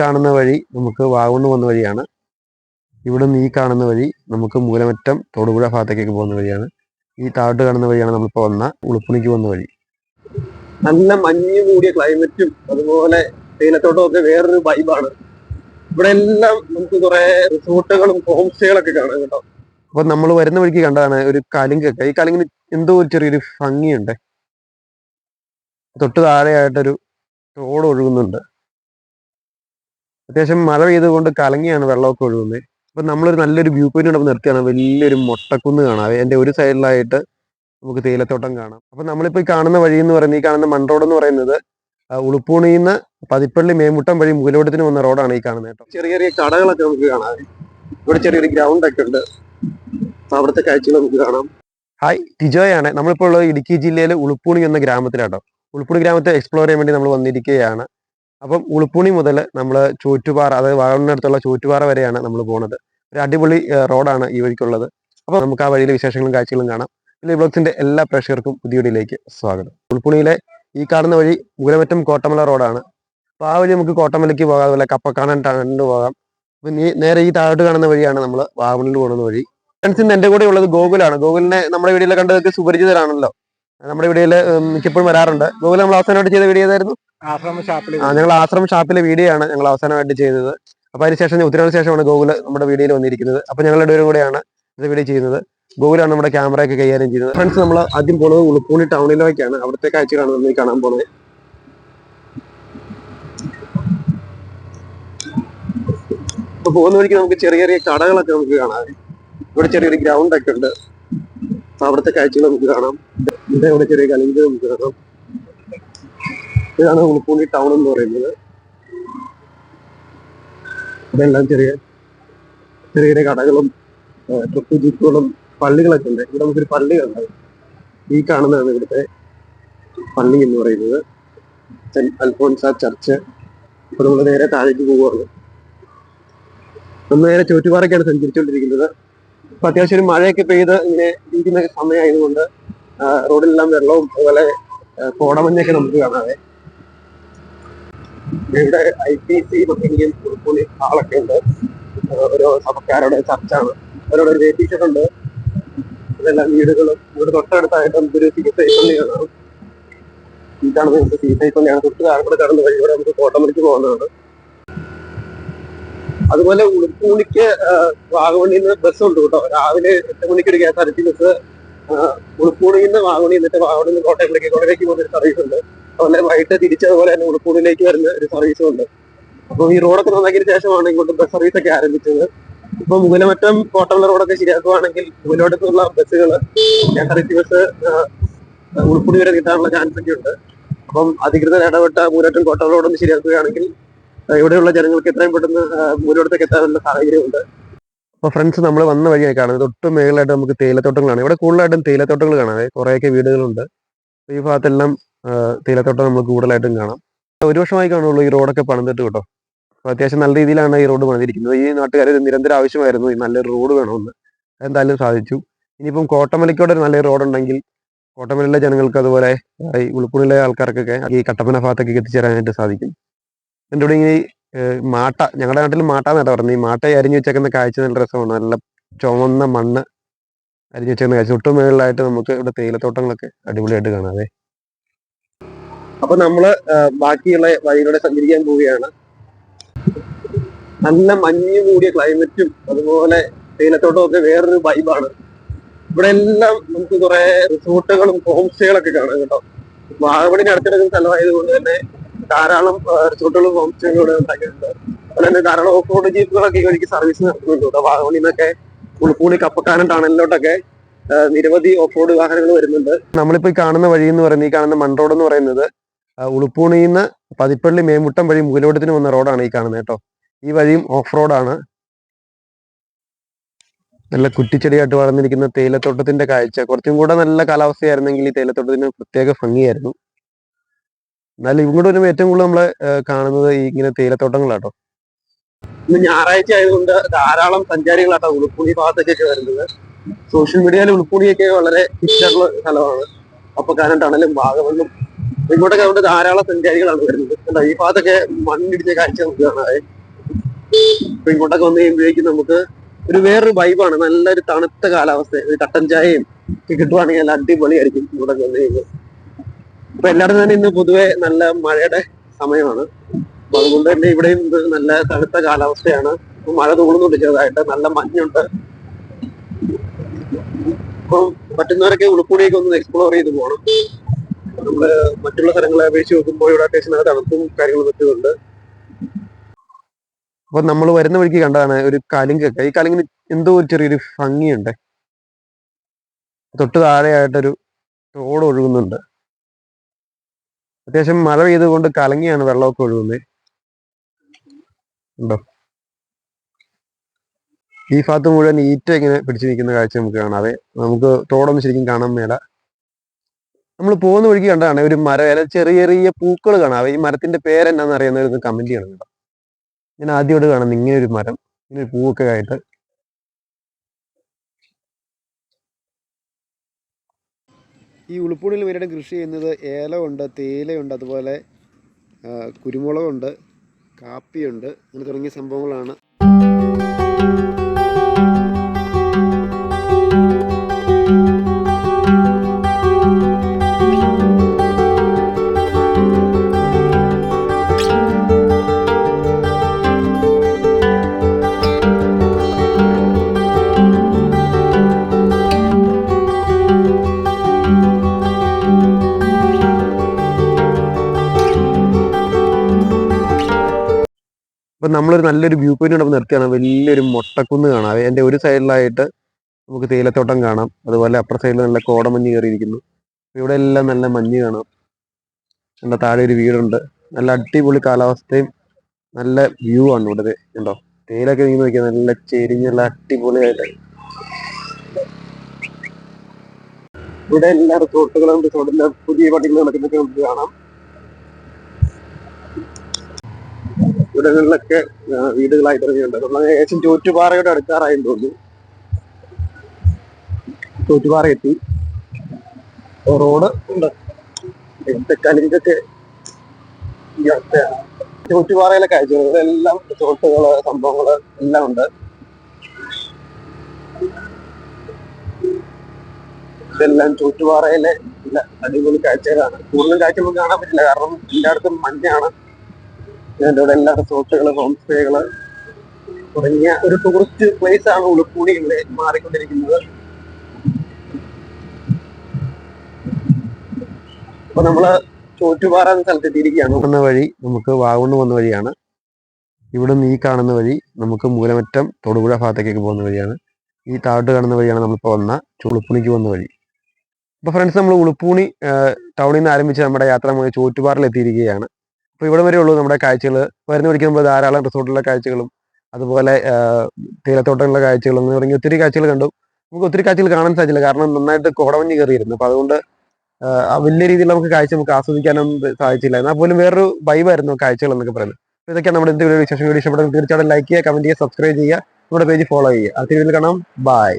കാണുന്ന വഴി നമുക്ക് വാഗമണ് പോകുന്ന വഴിയാണ്. ഇവിടെ നിന്ന് ഈ കാണുന്ന വഴി നമുക്ക് മൂലമറ്റം തൊടുപുഴ ഭാഗത്തേക്ക് പോകുന്ന വഴിയാണ്. ഈ താഴോട്ട് കാണുന്ന വഴിയാണ് നമ്മളിപ്പോൾ വന്ന ഉളുപ്പുണിക്ക് പോകുന്ന വഴി. നല്ല മഞ്ഞ് കൂടിയ ക്ലൈമറ്റും അതുപോലെ തേയിലത്തോട്ടം ഒക്കെ വേറൊരു വൈബാണ് ഇവിടെ എല്ലാം നമുക്ക് കുറെ റിസോർട്ടുകളും ഹോം സ്റ്റേകളൊക്കെ കാണാം കേട്ടോ. അപ്പൊ നമ്മൾ വരുന്ന വഴിക്ക് കണ്ടതാണ് ഒരു കലിങ്കൊക്കെ ഈ കലിങ്ങിന് എന്തോ ഒരു ചെറിയൊരു ഭംഗിയുണ്ട്. തൊട്ട് താഴെയായിട്ടൊരു റോഡ് ഒഴുകുന്നുണ്ട്. അത്യാവശ്യം മഴ പെയ്തുകൊണ്ട് കലങ്ങിയാണ് വെള്ളമൊക്കെ ഒഴുകുന്നത്. അപ്പൊ നമ്മളൊരു നല്ലൊരു വ്യൂ പോയിന്റ് ഇവിടെ നിർത്തിയാണ്. വലിയൊരു മൊട്ടക്കുന്ന് കാണാം. അതിന്റെ ഒരു സൈഡിലായിട്ട് നമുക്ക് തേയിലത്തോട്ടം കാണാം. അപ്പൊ നമ്മളിപ്പോ ഈ കാണുന്ന വഴി എന്ന് പറയുന്നത് ഈ കാണുന്ന മൺറോഡ് എന്ന് പറയുന്നത് ഉളുപ്പൂണിയിൽ ഉളുപ്പൂണിന്ന് പതിപ്പള്ളി മേമുട്ടം വഴി മുതലോടത്തിന് വന്ന റോഡാണ് ഈ കാണുന്നത് കേട്ടോ. ചെറിയ ചെറിയ കടകളൊക്കെ നമുക്ക് കാണാം. ഇവിടെ ചെറിയൊരു ഗ്രൗണ്ട് ഒക്കെ ഉണ്ട്. അവിടുത്തെ കാഴ്ചകൾ നമുക്ക് കാണാം. ഹായ് ടിജോയാണ് നമ്മളിപ്പോൾ ഉള്ളത് ഇടുക്കി ജില്ലയിലെ ഉളുപ്പൂണി എന്ന ഗ്രാമത്തിലാട്ടോ. ഉളുപ്പൂണി ഗ്രാമത്തെ എക്സ്പ്ലോർ ചെയ്യാൻ വേണ്ടി നമ്മൾ വന്നിരിക്കുകയാണ്. അപ്പം ഉളുപ്പുണി മുതൽ നമ്മൾ ചോറ്റുപാറ അതായത് വാഗമണ്ണടുത്തുള്ള ചോറ്റുപാറ വരെയാണ് നമ്മൾ പോകുന്നത് ഒരു അടിപൊളി റോഡാണ് ഈ വഴിക്കുള്ളത്. അപ്പോൾ നമുക്ക് ആ വഴിയിലെ വിശേഷങ്ങളും കാഴ്ചകളും കാണാം. ഈ ബ്ലോഗ്സിന്റെ എല്ലാ പ്രേക്ഷകർക്കും പുതിയടിയിലേക്ക് സ്വാഗതം. ഉൾപ്പുണിയിലെ ഈ കാണുന്ന വഴി മൂലമറ്റം കോട്ടമല റോഡാണ്. അപ്പോൾ ആ വഴി നമുക്ക് കോട്ടമലയ്ക്ക് പോകാം അതുപോലെ കപ്പക്കാണൻ ടണലിന് പോകാം. അപ്പം നേരെ ഈ താഴോട്ട് കാണുന്ന വഴിയാണ് നമ്മൾ വാഗമണിൽ പോകുന്ന വഴി. ഫ്രണ്ട്സിന് എന്റെ കൂടെ ഉള്ളത് ഗോകുലാണ്. ഗോകുലിനെ നമ്മുടെ വീഡിയോയിൽ കണ്ടതൊക്കെ സുപരിചിതരാണല്ലോ. നമ്മുടെ വീഡിയോയിൽ മിക്കപ്പോഴും വരാറുണ്ട്. ഗോകുൽ നമ്മൾ അവസാനമായിട്ട് ചെയ്ത വീഡിയോ ഏതായിരുന്നു? ഞങ്ങൾ ആശ്രമ ഷാപ്പിലെ വീഡിയോ ആണ് ഞങ്ങൾ അവസാനമായിട്ട് ചെയ്തത് അപ്പൊ അതിനുശേഷം ഉത്തരവിന് ശേഷമാണ് ഗോകുൽ നമ്മുടെ വീഡിയോയിൽ വന്നിരിക്കുന്നത്. അപ്പൊ ഞങ്ങൾ രണ്ടുപേരും കൂടെയാണ് ഇത് വീഡിയോ ചെയ്യുന്നത്. ഗോകുലാണ് നമ്മുടെ ക്യാമറ ഒക്കെ കൈകാര്യം ചെയ്യുന്നത്. ഫ്രണ്ട്സ് നമ്മൾ ആദ്യം പോകുന്നത് ഉളുപ്പൂണി ടൗണിലേക്കാണ്. അവിടുത്തെ കാഴ്ചകളാണ് നമ്മൾ കാണാൻ പോകുന്നത് ഇപ്പൊ പോകുന്ന വഴിക്ക് നമുക്ക് ചെറിയ ചെറിയ കടകളൊക്കെ നമുക്ക് കാണാം. ഇവിടെ ചെറിയൊരു ഗ്രൗണ്ട് ഒക്കെ ഉണ്ട്. അവിടുത്തെ കാഴ്ചകൾ നമുക്ക് കാണാം. ഇവിടെ ചെറിയ കലിങ്ക് നമുക്ക് കാണാം. ഇതാണ് ഉളുപ്പൂണി ടൗൺ എന്ന് പറയുന്നത്. ഇതെല്ലാം ചെറിയ ചെറിയ ചെറിയ കടകളും ട്രിപ്പ് പള്ളികളൊക്കെ ഉണ്ട്. ഇവിടെ നമുക്കൊരു പള്ളി കണ്ടത് ഈ കാണുന്നതാണ് ഇവിടുത്തെ പള്ളി എന്ന് പറയുന്നത്. Saint Alphonsa church. ഇപ്പൊ നമ്മൾ നേരെ താഴേക്ക് പോവുകയാണ്. നമ്മൾ നേരെ ചോറ്റുപാറയ്ക്കാണ് സഞ്ചരിച്ചുകൊണ്ടിരിക്കുന്നത്. ഇപ്പൊ അത്യാവശ്യം ഒരു മഴയൊക്കെ പെയ്ത് ഇങ്ങനെ ഇരിക്കുന്ന സമയമായതുകൊണ്ട് റോഡിലെല്ലാം വെള്ളവും അതുപോലെ കോടമഞ്ഞൊക്കെ നമുക്ക് കാണാതെ ഇവിടെ ഐ പി സി ഇന്ത്യൻ പുളി ആളൊക്കെ ഉണ്ട്. ഓരോ സഭക്കാരുടെ ചർച്ചാണ്. അവരോട് ഒരു വേദിച്ചിട്ടുണ്ട് ഇതെല്ലാം വീടുകളും ഇവിടെ തൊട്ടടുത്തായിട്ട് നമുക്കൊരു സീസൈപ്പള്ളി കാണാം. ഇതാണ് നമുക്ക് നമുക്ക് സീസൈപ്പള്ളിയാണ് തൊട്ട് താഴെ കടന്ന് വഴിയോടെ നമുക്ക് കോട്ടമണിക്ക് പോകുന്നതാണ്. അതുപോലെ ഉളുപ്പൂണിക്ക് വാഗമണിയിൽ നിന്ന് ബസ് ഉണ്ട് കേട്ടോ. രാവിലെ എട്ട് മണിക്ക് ഒരു K S R T bus ഉളുപ്പൂണിയിൽ നിന്ന് വാഗമണി എന്നിട്ട് വാഗമണിയിൽ നിന്ന് കോട്ടയത്തിലേക്ക് കോട്ടയിലേക്ക് പോകുന്ന ഒരു സർവീസ് ഉണ്ട്. അതുപോലെ വൈകിട്ട് തിരിച്ചതുപോലെ തന്നെ ഉളുപ്പൂണിലേക്ക് വരുന്ന ഒരു സർവീസും ഉണ്ട്. അപ്പോൾ ഈ റോഡൊക്കെ നന്നാക്കിയതിനു ശേഷമാണ് ഇങ്ങോട്ട് ബസ് സർവീസ് ഒക്കെ ആരംഭിച്ചത്. ഇപ്പൊ മുഗലമറ്റം കോട്ടമുള്ള റോഡൊക്കെ ശരിയാക്കുവാണെങ്കിൽ മുതലോടത്തുള്ള ബസ്സുകൾ കെ ബസ് ഉൾപ്പുടി വരെ കിട്ടാനുള്ള ചാൻസ് ഒക്കെ ഉണ്ട്. അപ്പം അധികൃതർ ഇടപെട്ട മൂലറ്റം കോട്ടമുള്ള റോഡൊന്ന് ശരിയാക്കുകയാണെങ്കിൽ ഇവിടെയുള്ള ജനങ്ങൾക്ക് എത്രയും പെട്ടെന്ന് മൂലോടത്തേക്ക് എത്താനുള്ള സാഹചര്യമുണ്ട്. അപ്പൊ ഫ്രണ്ട്സ് നമ്മൾ വന്ന വഴിയായി കാണുന്നത് തൊട്ട് മേളിലായിട്ട് നമുക്ക് തേയിലത്തോട്ടങ്ങളാണ് ഇവിടെ കൂടുതലായിട്ടും തേയിലത്തോട്ടങ്ങൾ കാണാം. കുറെയൊക്കെ വീടുകളുണ്ട്. ഈ ഭാഗത്തെല്ലാം തേയിലത്തോട്ടം നമ്മൾ കൂടുതലായിട്ടും കാണാം. ഒരു വർഷമായി കാണുള്ളൂ ഈ റോഡൊക്കെ പണിതിട്ട് കേട്ടോ. അപ്പൊ അത്യാവശ്യം നല്ല രീതിയിലാണ് ഈ റോഡ് പണിതിരിക്കുന്നത്. ഈ നാട്ടുകാർ നിരന്തര ആവശ്യമായിരുന്നു. ഈ നല്ലൊരു റോഡ് വേണമെന്ന്. എന്തായാലും സാധിച്ചു. ഇനിയിപ്പം കോട്ടമലയ്ക്കോടെ ഒരു നല്ലൊരു റോഡ് ഉണ്ടെങ്കിൽ കോട്ടമലയിലെ ജനങ്ങൾക്ക് അതുപോലെ ഈ ഉൾപ്പുണിലെ ആൾക്കാർക്കൊക്കെ ഈ കട്ടപ്പന ഭാഗത്തൊക്കെ എത്തിച്ചേരാനായിട്ട് സാധിക്കും. എന്റെ ഇവിടെ ഇങ്ങനെ മാട്ട ഞങ്ങളുടെ നാട്ടിൽ മാട്ട എന്നാണ് പറഞ്ഞത് ഈ മാട്ട അരിഞ്ഞു വെച്ചേക്കുന്ന കാഴ്ച നല്ല രസമാണ്. നല്ല ചുവന്ന മണ്ണ് അരിഞ്ഞു വെച്ചേക്കുന്ന കാഴ്ച. ഒട്ടും മേളിലായിട്ട് നമുക്ക് ഇവിടെ തേയിലത്തോട്ടങ്ങളൊക്കെ അടിപൊളിയായിട്ട് കാണാതെ അപ്പൊ നമ്മൾ ബാക്കിയുള്ള വഴികളെ സഞ്ചരിക്കാൻ പോവുകയാണ്. നല്ല മഞ്ഞ് കൂടിയ ക്ലൈമറ്റും അതുപോലെ തേയിലത്തോട്ടം ഒക്കെ വേറൊരു വൈബാണ് ഇവിടെ എല്ലാം നമുക്ക് കുറെ റിസോർട്ടുകളും ഹോം സ്റ്റേകളൊക്കെ കാണാം കേട്ടോ. വാഗമണിന് അടുത്തിടക്കുന്ന സ്ഥലമായതുകൊണ്ട് തന്നെ ധാരാളം റിസോർട്ടുകളും ഹോം സ്റ്റേകളും ഇവിടെ ഉണ്ടാക്കിയിട്ടുണ്ട്. അതുപോലെ തന്നെ ധാരാളം ഓഫ് റോഡ് ജീപ്പുകളൊക്കെ ഈ വഴിക്ക് സർവീസ് നടത്തുന്നുണ്ട് കേട്ടോ. വാഗമണിൽ നിന്നൊക്കെ ഉളുപ്പൂണി കപ്പക്കാനം ടണലിലോട്ടൊക്കെ നിരവധി ഓഫ് റോഡ് വാഹനങ്ങൾ വരുന്നുണ്ട്. നമ്മളിപ്പോ ഈ കാണുന്ന വഴി എന്ന് പറയുന്നത് ഈ കാണുന്ന മൺറോഡ് എന്ന് പറയുന്നത് ആ, നിന്ന് പതിപ്പള്ളി മേമുട്ടം വഴി മുകളിലോട്ടത്തിന് വന്ന റോഡാണ് ഈ കാണുന്നത് കേട്ടോ. ഈ വഴിയും ഓഫ് റോഡാണ്. നല്ല കുറ്റിച്ചെടിയായിട്ട് വളർന്നിരിക്കുന്ന തേയിലത്തോട്ടത്തിന്റെ കാഴ്ച. കുറച്ചും കൂടെ നല്ല കാലാവസ്ഥയായിരുന്നെങ്കിൽ ഈ തേയിലത്തോട്ടത്തിന് പ്രത്യേക ഭംഗിയായിരുന്നു. എന്നാലും ഇങ്ങോട്ട് വരുമ്പോൾ ഏറ്റവും കൂടുതൽ നമ്മൾ കാണുന്നത് ഈ ഇങ്ങനെ തേയിലത്തോട്ടങ്ങളാട്ടോ. ഇന്ന് ഞായറാഴ്ച ആയതുകൊണ്ട് ധാരാളം സഞ്ചാരികളാട്ടോ ഉളുപ്പൂണി ഭാഗത്തേക്കൊക്കെ വരുന്നത്. സോഷ്യൽ മീഡിയയിൽ ഉളുപ്പൂണിയൊക്കെ വളരെ ഇഷ്ടമുള്ള സ്ഥലമാണ്. അപ്പൊ കാരണം ടണലും അപ്പൊ ഇങ്ങോട്ടൊക്കെ അതുകൊണ്ട് ധാരാളം സഞ്ചാരികളാണ് വരുന്നത്. ഈ ഭാഗത്തൊക്കെ മണ്ണിടിച്ച കാഴ്ച നമുക്ക് കാണാതെ അപ്പൊ ഇങ്ങോട്ടൊക്കെ വന്നു കഴിയുമ്പോഴേക്കും നമുക്ക് ഒരു വേറൊരു വൈബാണ് നല്ലൊരു തണുത്ത കാലാവസ്ഥ. ഒരു തട്ടൻ ചായയും കിട്ടുവാണെങ്കിൽ നല്ല അടിപൊളിയായിരിക്കും ഇങ്ങോട്ടൊക്കെ വന്നു കഴിയുമ്പോൾ. ഇപ്പൊ എല്ലായിടത്തും തന്നെ ഇന്ന് പൊതുവെ നല്ല മഴയുടെ സമയമാണ്. അപ്പൊ അതുകൊണ്ട് തന്നെ ഇവിടെയും നല്ല തണുത്ത കാലാവസ്ഥയാണ്. മഴ തോന്നുന്നുണ്ട് ചെറുതായിട്ട്. നല്ല മഞ്ഞുണ്ട്. അപ്പം പറ്റുന്നവരൊക്കെ ഉളുപ്പുണിയൊക്കെ ഒന്ന് എക്സ്പ്ലോർ ചെയ്ത് പോകണം നമ്മൾ മറ്റുള്ള സ്ഥലങ്ങളെ അപേക്ഷിച്ച് നോക്കുമ്പോൾ ഇവിടെ അത്യാവശ്യം നല്ല തണുപ്പും കാര്യങ്ങളും പറ്റുന്നുണ്ട് അപ്പൊ നമ്മൾ വരുന്ന വഴിക്ക് കണ്ടതാണ് ഒരു കലിങ്കൊക്കെ ഈ കലിങ്ങിന് എന്തോ ഒരു ചെറിയൊരു ഭംഗിയുണ്ട്. തൊട്ട് താഴെയായിട്ടൊരു റോഡ് ഒഴുകുന്നുണ്ട്. അത്യാവശ്യം മഴ പെയ്തുകൊണ്ട് കലങ്ങിയാണ് വെള്ളമൊക്കെ ഒഴുകുന്നത്. ഉണ്ടോ? ഈ ഭാഗത്ത് മുഴുവൻ ഈറ്റ ഇങ്ങനെ പിടിച്ചു നിൽക്കുന്ന കാഴ്ച നമുക്ക് കാണാതെ നമുക്ക് തോടൊന്നും ശരിക്കും കാണാൻ മേല. നമ്മൾ പോകുന്ന വഴിക്ക് കണ്ടതാണ് ഒരു മരം ചെറിയ ചെറിയ പൂക്കൾ കാണാം. ഈ മരത്തിന്റെ പേരെന്നാന്ന് അറിയുന്നവരൊന്ന് കമന്റ് ചെയ്യണം കേട്ടോ. ഞാൻ ആദ്യമായിട്ട് കാണുന്നത് ഇങ്ങനെ ഒരു മരം ഇങ്ങനെ ഒരു പൂവൊക്കെ ആയിട്ട്. ഈ ഉളുപ്പുണിയിൽ ഇവരുടെ കൃഷി ചെയ്യുന്നത് ഏലമുണ്ട് തേയിലയുണ്ട് അതുപോലെ കുരുമുളകുണ്ട് കാപ്പിയുണ്ട് അങ്ങനെ തുടങ്ങിയ സംഭവങ്ങളാണ് അപ്പൊ നമ്മളൊരു നല്ലൊരു വ്യൂ പോയിന്റ് കണ്ടപ്പോൾ നിർത്തിയാണ്. വലിയൊരു മൊട്ടക്കുന്ന് കാണാം. എന്റെ ഒരു സൈഡിലായിട്ട് നമുക്ക് തേയിലത്തോട്ടം കാണാം. അതുപോലെ അപ്പുറ സൈഡിൽ നല്ല കോടമഞ്ഞ് കയറിയിരിക്കുന്നു. ഇവിടെ എല്ലാം നല്ല മഞ്ഞ് കാണാം. എന്റെ താഴെ ഒരു വീടുണ്ട്. നല്ല അടിപൊളി കാലാവസ്ഥയും നല്ല വ്യൂ ആണ് ഇവിടെ ഉണ്ടോ തേയിലൊക്കെ നീങ്ങി നോക്കിയാൽ നല്ല ചെരിഞ്ഞ് നല്ല അടിപൊളിയായിട്ട്. ഇവിടെ എല്ലാ റിസോർട്ടുകളും റിസോർട്ടിന്റെ പുതിയ പട്ടികൾ നടക്കുന്നൊക്കെ നമുക്ക് കാണാം. ഇവിടങ്ങളിലൊക്കെ വീടുകളായി തുടങ്ങിയിട്ടുണ്ട് നമ്മൾ ഏകദേശം ചോറ്റുപാറയുടെ അടുക്കാറായി തോന്നുന്നു. ചോറ്റുപാറ എത്തി. റോഡ് ഉണ്ട്. ഇവിടുത്തെ ഈ അവസ്ഥയാണ് ചോറ്റുപാറയിലെ കാഴ്ചകൾ എല്ലാം റിസോർട്ടുകൾ സംഭവങ്ങൾ എല്ലാം ഉണ്ട്. ഇതെല്ലാം ചോറ്റുപാറയിലെ അടിപൊളി കാഴ്ചകളാണ്. കൂടുതലും കാഴ്ച നമുക്ക് കാണാൻ പറ്റില്ല. കാരണം എല്ലായിടത്തും മഞ്ഞാണ്. ഇതിന്റെ ഇവിടെ എല്ലാ റിസോർട്ടുകൾ ഹോം സ്റ്റേകൾ തുടങ്ങിയ ഒരു ടൂറിസ്റ്റ് പ്ലേസ് ആണ് ഉളുപ്പൂടി ഇവിടെ മാറിക്കൊണ്ടിരിക്കുന്നത്. അപ്പൊ നമ്മൾ ചോറ്റുപാറ എന്ന സ്ഥലത്ത് എത്തിയിരിക്കുകയാണ് വന്ന വഴി നമുക്ക് വാഗമണ് വന്ന വഴിയാണ്. ഇവിടെ ഈ കാണുന്ന വഴി നമുക്ക് മൂലമറ്റം തൊടുപുഴ ഭാഗത്തേക്ക് പോകുന്ന വഴിയാണ്. ഈ താഴോട്ട് കാണുന്ന വഴിയാണ് നമ്മളിപ്പോൾ വന്ന ചുളുപ്പുണിക്ക് വന്ന വഴി. അപ്പൊ ഫ്രണ്ട്സ് നമ്മൾ ഉളുപ്പൂണി ടൗണിൽ നിന്ന് ആരംഭിച്ച് നമ്മുടെ യാത്ര നമ്മൾ ചോറ്റുപാറിൽ എത്തിയിരിക്കുകയാണ്. അപ്പോൾ ഇവിടെ വരെ ഉള്ളൂ നമ്മുടെ കാഴ്ചകൾ വരുന്ന വഴിക്ക് നമ്മൾ ധാരാളം റിസോർട്ടിലെ കാഴ്ചകളും അതുപോലെ തേയിലത്തോട്ടങ്ങളിലെ കാഴ്ചകളും എന്ന് തുടങ്ങി ഒത്തിരി കാഴ്ചകൾ കണ്ടു. നമുക്ക് ഒത്തിരി കാഴ്ചകൾ കാണാൻ സാധിച്ചില്ല. കാരണം നന്നായിട്ട് കോടമഞ്ഞ് കയറിയിരുന്നു. അപ്പോൾ അതുകൊണ്ട് വലിയ രീതിയിൽ നമുക്ക് കാഴ്ച നമുക്ക് ആസ്വദിക്കാനും സാധിച്ചില്ല. എന്നാൽ പോലും വേറൊരു വൈബായിരുന്നു കാഴ്ചകൾ എന്നൊക്കെ പറയുന്നത്. അപ്പോൾ ഇതൊക്കെയാണ് നമ്മുടെ എന്തെങ്കിലും വിശേഷം വീഡിയോ ഇഷ്ടപ്പെടുന്നത് തീർച്ചയായിട്ടും ലൈക്ക് ചെയ്യുക കമന്റ് ചെയ്യുക സബ്സ്ക്രൈബ് ചെയ്യുക നമ്മുടെ പേജ് ഫോളോ ചെയ്യുക. അടുത്ത വീഡിയോയിൽ കാണാം. ബൈ